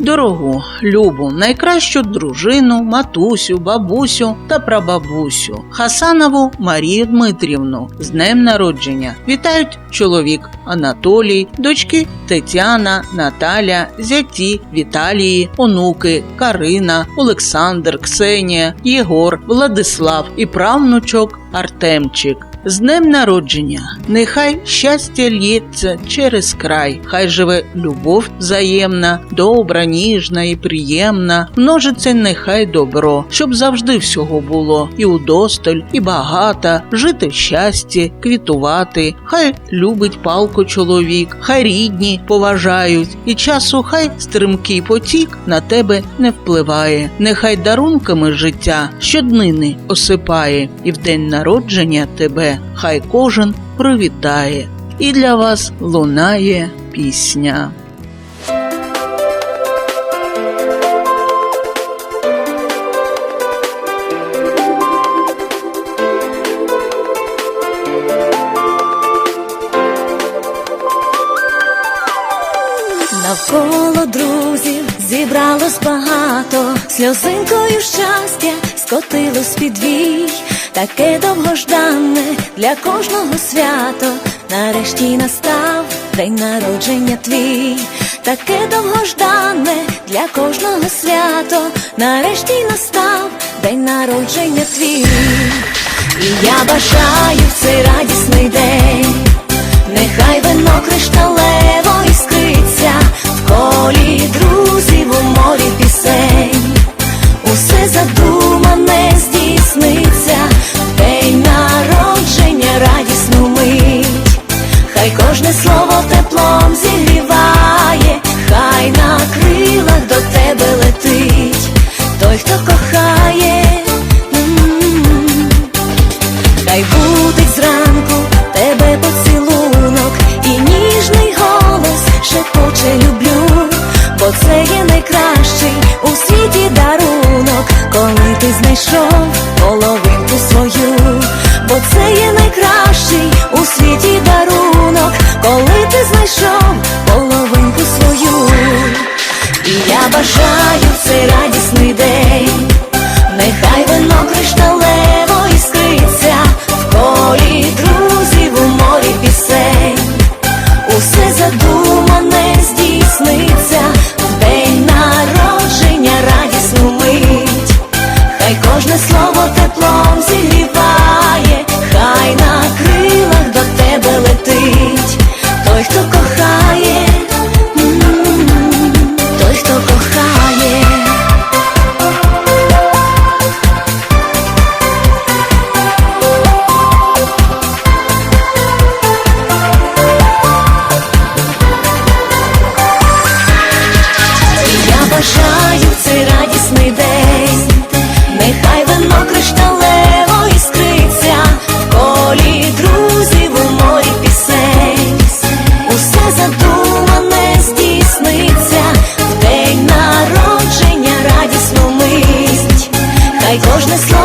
дорогу, любу, найкращу дружину, матусю, бабусю та прабабусю Хасанову Марію Дмитрівну з днем народження. Вітають чоловік Анатолій, дочки Тетяна, Наталя, зяті Віталії, онуки Карина, Олександр, Ксенія, Єгор, Владислав і правнучок Артемчик. З днем народження, нехай щастя лється через край, хай живе любов взаємна, добра, ніжна і приємна, множиться нехай добро, щоб завжди всього було, і удосталь, і багато, жити в щасті, квітувати, хай любить палку чоловік, хай рідні поважають, і часу хай стрімкий потік на тебе не впливає, нехай дарунками життя щоднини осипає, і в день народження тебе хай кожен привітає, і для вас лунає пісня. Навколо друзів зібралось багато, сльозинкою щастя скотилось під вій, таке довгожданне для кожного свято. Нарешті настав день народження твій, таке довгожданне для кожного свято. Нарешті настав день народження твій, і я бажаю в цей радісний день. Нехай вино кришталево слово теплом зігріває, хай на крилах до тебе летить, той, хто кохає. Хай кожне слово